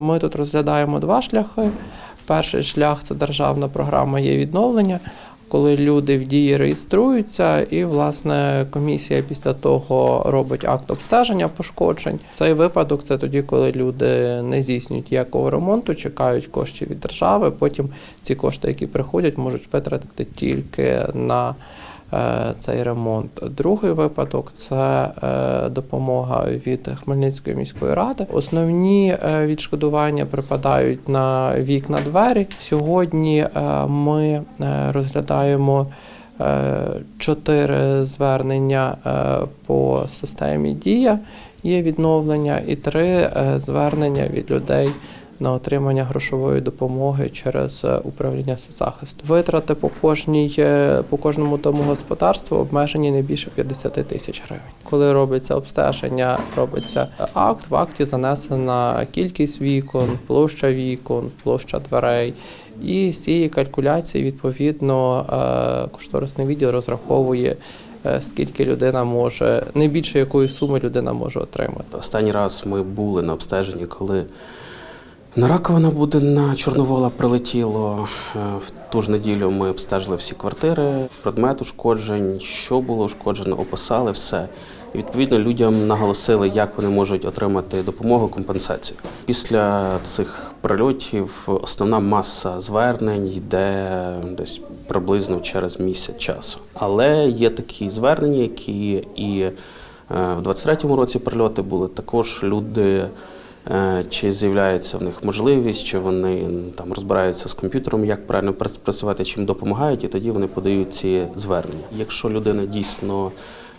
Ми тут розглядаємо два шляхи. Перший шлях це державна програма є відновлення, коли люди в дії реєструються, і власне комісія після того робить акт обстеження пошкоджень. Цей випадок це тоді, коли люди не здійснюють ніякого ремонту, чекають коштів від держави. Потім ці кошти, які приходять, можуть витратити тільки на цей ремонт. Другий випадок це е, допомога від Хмельницької міської ради. Основні е, відшкодування припадають на вікна двері. Сьогодні е, ми е, розглядаємо. е, Чотири звернення е, по системі Дія є відновлення, і три е, звернення від людей на отримання грошової допомоги через е, управління соцзахисту. Витрати по кожній е, по кожному домогосподарству обмежені не більше 50 тисяч гривень. Коли робиться обстеження, робиться акт. В акті занесена кількість вікон, площа вікон, площа дверей. І з цієї калькуляції відповідно е, кошторисний відділ розраховує. Скільки людина може, не більше якої суми людина може отримати. Останній раз ми були на обстеженні, коли на Раковина буде на Чорновола прилетіло. Е, В ту ж неділю ми обстежили всі квартири, предмет ушкоджень, що було ушкоджено, описали все. І відповідно людям наголосили, як вони можуть отримати допомогу, компенсацію. Після цих прильотів основна маса звернень йде десь приблизно через місяць часу. Але є такі звернення, які і е, в 23-му році прильоти були. Також люди чи з'являється в них можливість, чи вони там розбираються з комп'ютером, як правильно працювати, чим допомагають, і тоді вони подають ці звернення. Якщо людина дійсно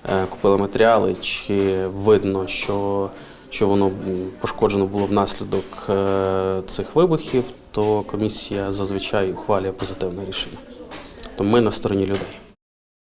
е, купила матеріали, чи видно, що, що воно пошкоджено було внаслідок е, цих вибухів, то комісія зазвичай ухвалює позитивне рішення. Тобто ми на стороні людей.